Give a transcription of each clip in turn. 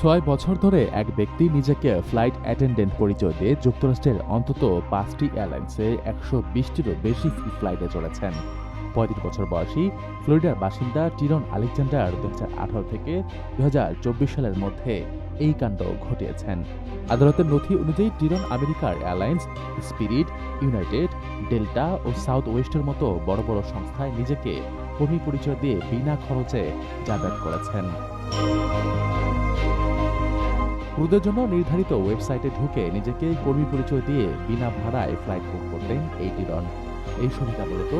ছয় বছর ধরে এক ব্যক্তি নিজেকে ফ্লাইট অ্যাটেন্ডেন্ট পরিচয় দিয়ে যুক্তরাষ্ট্রের অন্তত পাঁচটি এয়ারলাইন্সে একশো বিশটিরও বেশি ফ্লাইটে চলেছেন। পঁয়ত্রিশ বছর বয়সী ফ্লোরিডার বাসিন্দা টিরন আলেকজান্ডার দু হাজার আঠারো থেকে দু হাজার চব্বিশ সালের মধ্যে এই কাণ্ড ঘটিয়েছেন। আদালতের নথি অনুযায়ী টিরন আমেরিকার এয়ারলাইন্স, স্পিরিট, ইউনাইটেড, ডেল্টা ও সাউথ ওয়েস্টের মতো বড় বড় সংস্থায় নিজেকে কর্মী পরিচয় দিয়ে বিনা খরচে যাতায়াত করেছেন। ক্রুদের জন্য নির্ধারিত ওয়েবসাইটে ঢুকে নিজেকে কর্মী পরিচয় দিয়ে বিনা ভাড়ায় ফ্লাইট বুক করতেন এই টিরন এই সুবিধা মূলত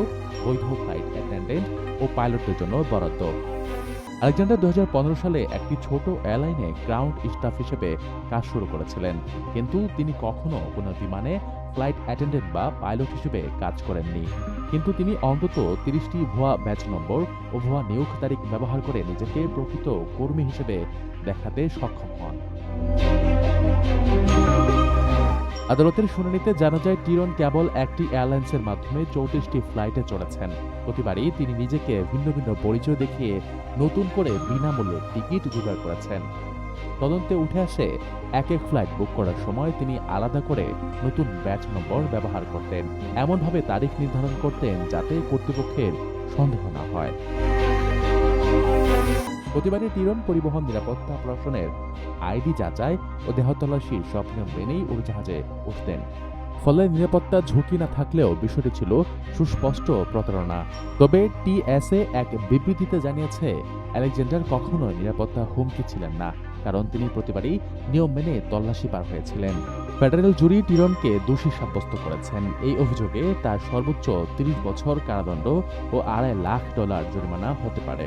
বৈধ ফ্লাইট অ্যাটেন্ডেন্ট ও পাইলটদের জন্য বরাদ্দ। আলেকজান্ডার দু হাজার পনেরো সালে একটি ছোট এয়ারলাইনে গ্রাউন্ড স্টাফ হিসেবে কাজ শুরু করেছিলেন। কিন্তু তিনি কখনো কোনো বিমানে ফ্লাইট অ্যাটেন্ডেন্ট বা পাইলট হিসেবে কাজ করেননি। কিন্তু তিনি অন্তত তিরিশটি ভুয়া ব্যাচ নম্বর ও ভুয়া নিয়োগ তারিখ ব্যবহার করে নিজেকে প্রকৃত কর্মী হিসেবে দেখাতে সক্ষম হন। আদালতের শুনানিতে জানা যায়, টিরন কেবল একটি এয়ারলাইন্সের মাধ্যমে চৌত্রিশটি ফ্লাইটে চড়েছেন। প্রতিবারই তিনি নিজেকে ভিন্ন ভিন্ন পরিচয় দেখিয়ে নতুন করে বিনামূল্যে টিকিট জোগাড় করেছেন। তদন্তে উঠে আসে, এক এক ফ্লাইট বুক করার সময় তিনি আলাদা করে নতুন ব্যাচ নম্বর ব্যবহার করতেন। এমনভাবে তারিখ নির্ধারণ করতেন যাতে কর্তৃপক্ষের সন্দেহ না হয়। প্রতিবারই টিরন পরিবহন নিরাপত্তা প্রশাসনের আইডি যাচাই ও দেহতলাশির সব নিয়ম মেনেই উড়োজাহাজে উঠতেন। ফলে নিরাপত্তা ঝুঁকি না থাকলেও বিষয়টি ছিল সুস্পষ্ট প্রতারণা। তবে টিএসএ এক বিবৃতিতে জানিয়েছে, আলেকজান্ডার কখনোই নিরাপত্তা হুমকি ছিলেন না, কারণ তিনি প্রতিবারই নিয়ম মেনে তল্লাশি পার হয়েছিলেন। ফেডারেল জুরি টিরনকে দোষী সাব্যস্ত করেছেন। এই অভিযোগে তার সর্বোচ্চ তিরিশ বছর কারাদণ্ড ও আড়াই লাখ ডলার জরিমানা হতে পারে।